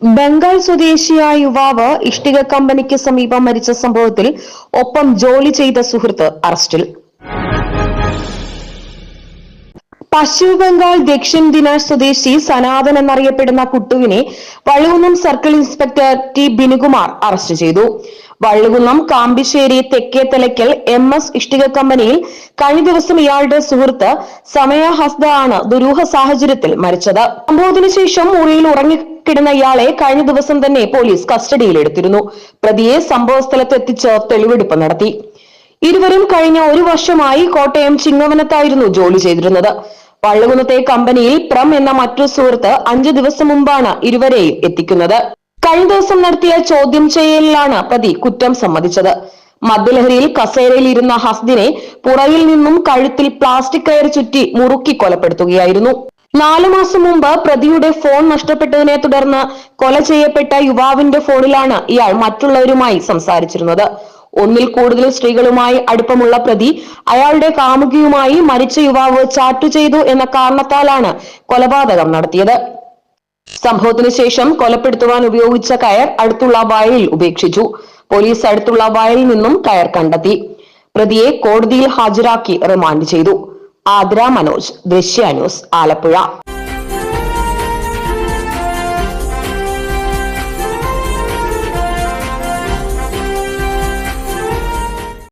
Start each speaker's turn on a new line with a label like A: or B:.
A: ബംഗാൾ സ്വദേശിയായ യുവാവ് ഇഷ്ടിക കമ്പനിക്ക് സമീപം മരിച്ച സംഭവത്തിൽ ഒപ്പം ജോലി ചെയ്ത സുഹൃത്ത് അറസ്റ്റിൽ. പശ്ചിമ ബംഗാൾ ദക്ഷിൺ ദിനാജ് സ്വദേശി സനാതൻ എന്നറിയപ്പെടുന്ന കുട്ടുവിനെ Vallukunnam circle inspector T Binukumar arrest ചെയ്തു. വള്ളുകുന്നം കാമ്പിശ്ശേരി തെക്കേ തലയ്ക്കൽ എം എസ് ഇഷ്ടിക കമ്പനിയിൽ കഴിഞ്ഞ ദിവസം ഇയാളുടെ സുഹൃത്ത് സമയ ഹസ്ദ ആണ് ദുരൂഹ സാഹചര്യത്തിൽ മരിച്ചത്. സംഭവത്തിനു ശേഷം മുറിയിൽ ഉറങ്ങിക്കിടന്ന ഇയാളെ കഴിഞ്ഞ ദിവസം തന്നെ പോലീസ് കസ്റ്റഡിയിലെടുത്തിരുന്നു. പ്രതിയെ സംഭവസ്ഥലത്ത് എത്തിച്ച് തെളിവെടുപ്പ് നടത്തി. ഇരുവരും കഴിഞ്ഞ ഒരു വർഷമായി കോട്ടയം ചിങ്ങവനത്തായിരുന്നു ജോലി ചെയ്തിരുന്നത്. പള്ളുകുന്നത്തെ കമ്പനിയിൽ പ്രം എന്ന മറ്റൊരു സുഹൃത്ത് അഞ്ചു ദിവസം മുമ്പാണ് ഇരുവരെയും എത്തിക്കുന്നത്. കഴിഞ്ഞ ദിവസം നടത്തിയ ചോദ്യം ചെയ്യലിലാണ് പ്രതി കുറ്റം സമ്മതിച്ചത്. മദ്യലഹരിയിൽ കസേരയിൽ ഇരുന്ന ഹസ്ദിനെ പുറയിൽ നിന്നും കഴുത്തിൽ പ്ലാസ്റ്റിക് കയർ ചുറ്റി മുറുക്കി കൊലപ്പെടുത്തുകയായിരുന്നു. നാലു മാസം മുമ്പ് പ്രതിയുടെ ഫോൺ നഷ്ടപ്പെട്ടതിനെ തുടർന്ന് കൊല ചെയ്യപ്പെട്ട യുവാവിന്റെ ഫോണിലാണ് ഇയാൾ മറ്റുള്ളവരുമായി സംസാരിച്ചിരുന്നത്. ഒന്നിൽ കൂടുതൽ സ്ത്രീകളുമായി അടുപ്പമുള്ള പ്രതി അയാളുടെ കാമുകിയുമായി മരിച്ച യുവാവ് ചാറ്റു ചെയ്തു എന്ന കാരണത്താലാണ് കൊലപാതകം നടത്തിയത്. സംഭവത്തിന് ശേഷം കൊലപ്പെടുത്തുവാൻ ഉപയോഗിച്ച കയർ അടുത്തുള്ള വയലിൽ ഉപേക്ഷിച്ചു. പോലീസ് അടുത്തുള്ള വയലിൽ നിന്നും കയർ കണ്ടെത്തി. പ്രതിയെ കോടതിയിൽ ഹാജരാക്കി റിമാൻഡ് ചെയ്തു. ആദ്ര മനോജ് ദൃശ്യ ന്യൂസ് ആലപ്പുഴ.